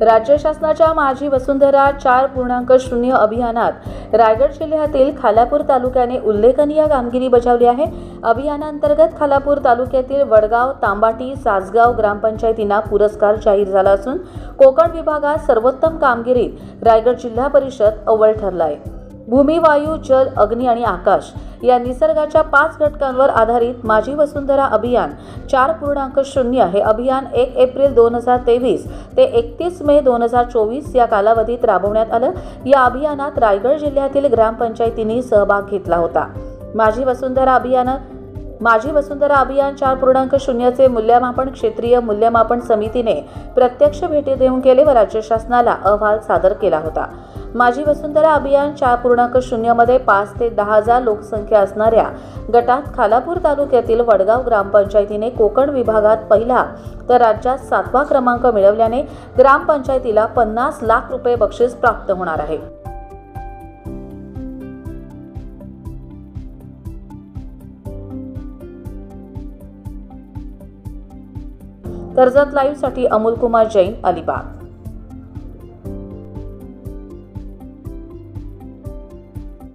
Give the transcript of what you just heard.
राज्य शासनाच्या माझी वसुंधरा चार पूर्णांक शून्य अभियानात रायगड जिल्ह्यातील खालापूर तालुक्याने उल्लेखनीय कामगिरी बजावली आहे. अभियानांतर्गत खालापूर तालुक्यातील वडगाव तांबाटी सासगाव ग्रामपंचायतींना पुरस्कार जाहीर झाला असून कोकण विभागात सर्वोत्तम कामगिरीत रायगड जिल्हा परिषद अव्वल ठरला आहे भूमी वायू जल अग्नी आणि आकाश या निसर्गाच्या पाच घटकांवर आधारित माझी वसुंधरा अभियान चार पूर्णांक शून्य हे अभियान एक एप्रिल दोन हजार तेवीस ते एकतीस मे दोन हजार चोवीस या कालावधीत राबवण्यात आलं. या अभियानात रायगड जिल्ह्यातील ग्रामपंचायतींनी सहभाग घेतला होता. माझी वसुंधरा अभियान माझी वसुंधरा अभियान चार पूर्णांक शून्यचे मूल्यमापन क्षेत्रीय मूल्यमापन समितीने प्रत्यक्ष भेटी देऊन केले व राज्य शासनाला अहवाल सादर केला होता. माझी वसुंधरा अभियान चार पूर्णांक शून्यमध्ये पाच ते दहा हजार लोकसंख्या असणाऱ्या गटात खालापूर तालुक्यातील वडगाव ग्रामपंचायतीने कोकण विभागात पहिला तर राज्यात सातवा क्रमांक मिळवल्याने ग्रामपंचायतीला पन्नास लाख रुपये बक्षीस प्राप्त होणार आहे. कर्जत लाईव्हसाठी अमोल कुमार जैन अलिबाग.